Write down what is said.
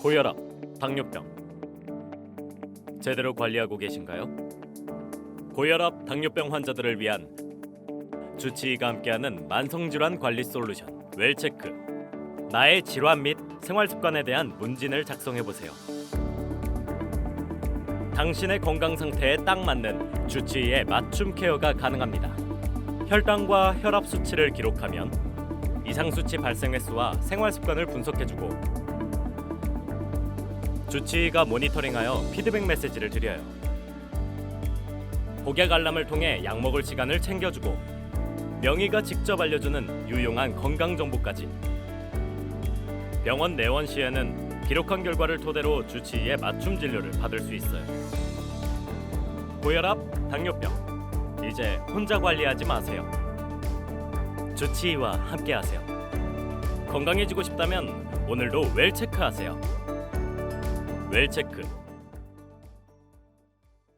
고혈압, 당뇨병 제대로 관리하고 계신가요? 고혈압, 당뇨병 환자들을 위한 주치의가 함께하는 만성질환 관리 솔루션 웰체크 나의 질환 및 생활 습관에 대한 문진을 작성해 보세요. 당신의 건강 상태에 딱 맞는 주치의의 맞춤 케어가 가능합니다. 혈당과 혈압 수치를 기록하면 이상 수치 발생 횟수와 생활 습관을 분석해 주고 주치의가 모니터링하여 피드백 메시지를 드려요. 고객 알람을 통해 약 먹을 시간을 챙겨주고 명의가 직접 알려주는 유용한 건강 정보까지. 병원 내원 시에는 기록한 결과를 토대로 주치의의 맞춤 진료를 받을 수 있어요. 고혈압, 당뇨병 이제 혼자 관리하지 마세요. 주치의와 함께하세요. 건강해지고 싶다면 오늘도 웰체크하세요. 웰체크